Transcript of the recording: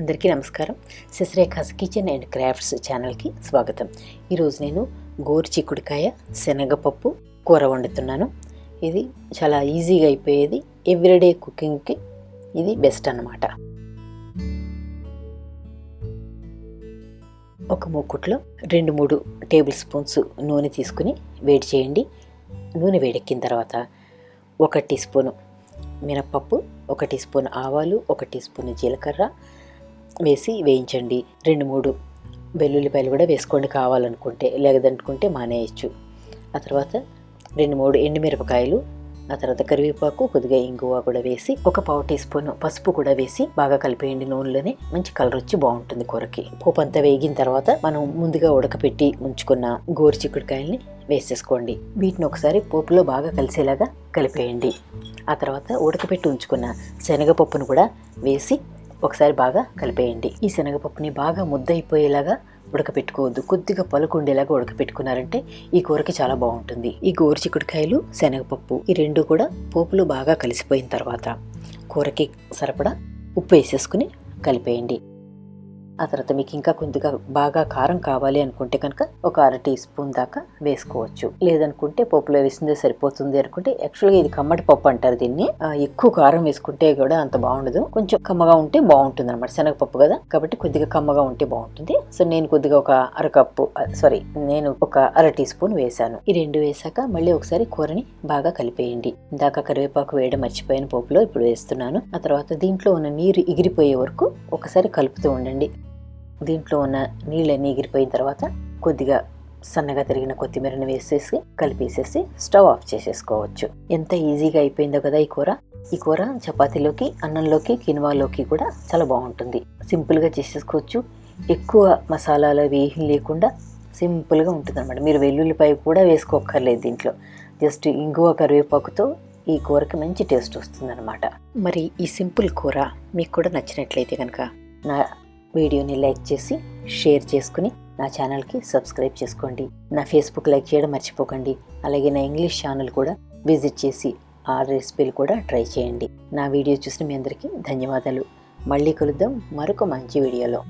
అందరికీ నమస్కారం. శశిరేఖాస్ kitchen and crafts ఛానల్కి స్వాగతం. ఈరోజు నేను గోరు చిక్కుడుకాయ శనగపప్పు కూర వండుతున్నాను. ఇది చాలా ఈజీగా అయిపోయేది. ఎవ్రీడే కుకింగ్కి ఇది బెస్ట్ అన్నమాట. ఒక మూకుట్లో రెండు మూడు టేబుల్ స్పూన్స్ నూనె తీసుకుని వేడి చేయండి. నూనె వేడెక్కిన తర్వాత ఒక టీ స్పూను మినప్పప్పు ఒక టీ స్పూన్ ఆవాలు ఒక టీ స్పూన్ జీలకర్ర వేసి వేయించండి. రెండు మూడు వెల్లుల్లిపాయలు కూడా వేసుకోండి కావాలనుకుంటే లేదనుకుంటే మానేయచ్చు. ఆ తర్వాత రెండు మూడు ఎండుమిరపకాయలు ఆ తర్వాత కరివేపాకు కొద్దిగా ఇంగువ కూడా వేసి ఒక పావు టీ స్పూన్ పసుపు కూడా వేసి బాగా కలిపేయండి నూనెలోనే. మంచి కలర్ వచ్చి బాగుంటుంది కూరకి. పోపు అంతా వేగిన తర్వాత మనం ముందుగా ఉడకపెట్టి ఉంచుకున్న గోరు చిక్కుడుకాయల్ని వేసేసుకోండి. వీటిని ఒకసారి పోపులో బాగా కలిసేలాగా కలిపేయండి. ఆ తర్వాత ఉడకపెట్టి ఉంచుకున్న శనగపప్పును కూడా వేసి ఒకసారి బాగా కలిపేయండి. ఈ శనగపప్పుని బాగా ముద్దయిపోయేలాగా ఉడకపెట్టుకోవద్దు. కొద్దిగా పలుకుండేలాగా ఉడకపెట్టుకున్నారంటే ఈ కూరకి చాలా బాగుంటుంది. ఈ గోరు చిక్కుడుకాయలు శనగపప్పు ఈ రెండు కూడా పోపులో బాగా కలిసిపోయిన తర్వాత కూరకి సరిపడా ఉప్పు వేసేసుకుని కలిపేయండి. ఆ తర్వాత మీకు ఇంకా కొద్దిగా బాగా కారం కావాలి అనుకుంటే కనుక ఒక అర టీ స్పూన్ దాకా వేసుకోవచ్చు. లేదనుకుంటే పప్పులో వేసిందే సరిపోతుంది అనుకుంటే యాక్చువల్గా ఇది కమ్మటి పప్పు అంటారు దీన్ని. ఎక్కువ కారం వేసుకుంటే కూడా అంత బాగుండదు. కొంచెం కమ్మగా ఉంటే బాగుంటుంది అనమాట శనగపప్పు కదా. కాబట్టి కొద్దిగా కమ్మగా ఉంటే బాగుంటుంది. సో నేను కొద్దిగా ఒక అరకప్పు సారీ నేను ఒక అర టీ స్పూన్ వేసాను ఈ రెండు వేసాక మళ్ళీ ఒకసారి కూరని బాగా కలిపేయండి. ఇందాక కరివేపాకు వేయడం మర్చిపోయిన పోపులో ఇప్పుడు వేస్తున్నాను. ఆ తర్వాత దీంట్లో ఉన్న నీరు ఎగిరిపోయే వరకు ఒకసారి కలుపుతూ ఉండండి. దీంట్లో ఉన్న నీళ్ళన్నీ ఎగిరిపోయిన తర్వాత కొద్దిగా సన్నగా తిరిగిన కొత్తిమీరని వేసేసి కలిపేసేసి స్టవ్ ఆఫ్ చేసేసుకోవచ్చు. ఎంత ఈజీగా అయిపోయిందో కదా ఈ కూర. ఈ కూర చపాతీలోకి అన్నంలోకి కినువాలోకి కూడా చాలా బాగుంటుంది. సింపుల్గా చేసేసుకోవచ్చు. ఎక్కువ మసాలాలు అవి ఏం లేకుండా సింపుల్గా ఉంటుంది అనమాట మీరు వెల్లుల్లిపాయ కూడా వేసుకోక్కర్లేదు దీంట్లో. జస్ట్ ఇంగువ కరివేపాకుతో ఈ కూరకి మంచి టేస్ట్ వస్తుందన్నమాట. మరి ఈ సింపుల్ కూర మీకు కూడా నచ్చినట్లయితే కనుక నా వీడియోని లైక్ చేసి షేర్ చేసుకుని నా ఛానల్కి సబ్స్క్రైబ్ చేసుకోండి. నా ఫేస్బుక్ లైక్ చేయడం మర్చిపోకండి. అలాగే నా ఇంగ్లీష్ ఛానల్ కూడా విజిట్ చేసి ఆ రెసిపీలు కూడా ట్రై చేయండి. నా వీడియో చూసిన మీ అందరికీ ధన్యవాదాలు. మళ్ళీ కలుద్దాం మరొక మంచి వీడియోలో.